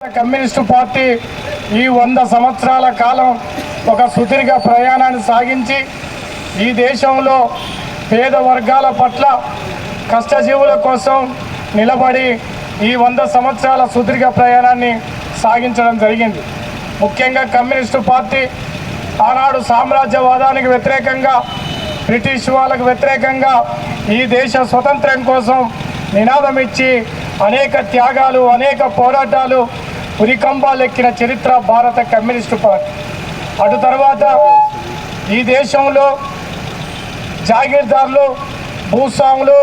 Communist party ఈ వంద సంవత్సరాల కాలం ఒక సుదీర్ఘ ప్రయాణాన్ని సాగించి ఈ దేశంలో పేద వర్గాల పట్ల కష్టజీవుల కోసం నిలబడి ఈ వంద సంవత్సరాల సుదీర్ఘ ప్రయాణాన్ని సాగించడం జరిగింది. ముఖ్యంగా కమ్యూనిస్టు పార్టీ ఆనాడు సామ్రాజ్యవాదానికి వ్యతిరేకంగా బ్రిటిష్ వాళ్ళకు వ్యతిరేకంగా ఈ దేశ స్వతంత్రం కోసం నినాదం ఇచ్చి అనేక త్యాగాలు అనేక పోరాటాలు పురికంబాలెక్కిన చరిత్ర భారత కమ్యూనిస్టు పార్టీ. అటు తర్వాత ఈ దేశంలో జాగీర్దారులు భూస్వాములు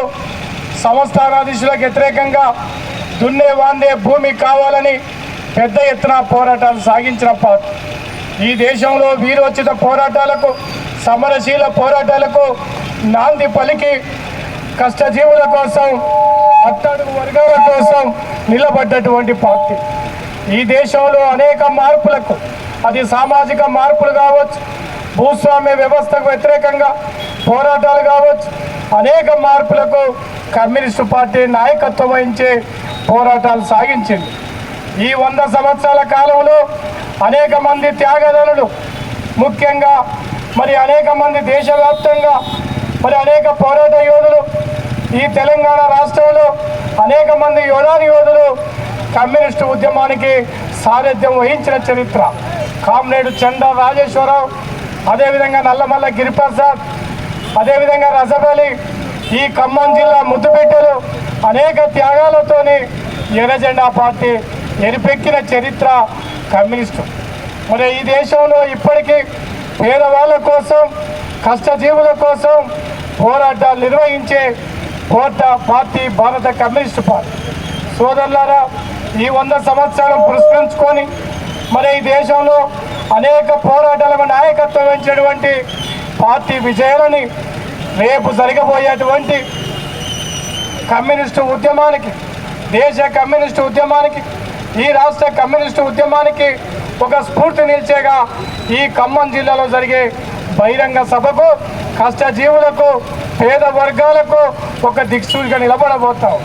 సంస్థానాధీశులకు వ్యతిరేకంగా దున్నే వాందే భూమి కావాలని పెద్ద ఎత్తున పోరాటాలు సాగించిన పార్టీ. ఈ దేశంలో వీరోచిత పోరాటాలకు సమరశీల పోరాటాలకు నాంది పలికి కష్టజీవుల కోసం అట్టడుగు వర్గాల కోసం నిలబడ్డటువంటి పార్టీ. ఈ దేశంలో అనేక మార్పులకు అది సామాజిక మార్పులు కావచ్చు భూస్వామ్య వ్యవస్థకు వ్యతిరేకంగా పోరాటాలు కావచ్చు అనేక మార్పులకు కమ్యూనిస్టు పార్టీ నాయకత్వం వహించే పోరాటాలు సాగించింది. ఈ వంద సంవత్సరాల కాలంలో అనేక మంది త్యాగదనులు ముఖ్యంగా మరి అనేక మంది దేశవ్యాప్తంగా మరి అనేక పోరాట ఈ తెలంగాణ రాష్ట్రంలో అనేక మంది యోధాని యోధులు కమ్యూనిస్టు ఉద్యమానికి సారథ్యం వహించిన చరిత్ర. కామ్రేడు చండా రాజేశ్వరరావు అదేవిధంగా నల్లమల్ల గిరిప్రసాద్ అదేవిధంగా రసబలి ఈ ఖమ్మం జిల్లా ముద్దుపెట్టెలు అనేక త్యాగాలతోని ఎర్రజెండా పార్టీ ఎరిపెక్కిన చరిత్ర కమ్యూనిస్టు. మరి ఈ దేశంలో ఇప్పటికీ పేదవాళ్ళ కోసం కష్టజీవుల కోసం పోరాటాలు నిర్వహించే కోట పార్టీ భారత కమ్యూనిస్ట్ పార్టీ. సోదరులారా ఈ వంద సంవత్సరాలు పురస్కరించుకొని మరి ఈ దేశంలో అనేక పోరాటాలకు నాయకత్వం వహించినటువంటి పార్టీ విజయాలని రేపు జరగబోయేటువంటి కమ్యూనిస్టు ఉద్యమానికి దేశ కమ్యూనిస్టు ఉద్యమానికి ఈ రాష్ట్ర కమ్యూనిస్టు ఉద్యమానికి ఒక స్ఫూర్తి నిలిచేగా ఈ ఖమ్మం జిల్లాలో జరిగే బహిరంగ సభకు కష్టజీవులకు పేద వర్గాలకు ఒక దిక్సూచిగా నిలబడబోతాం.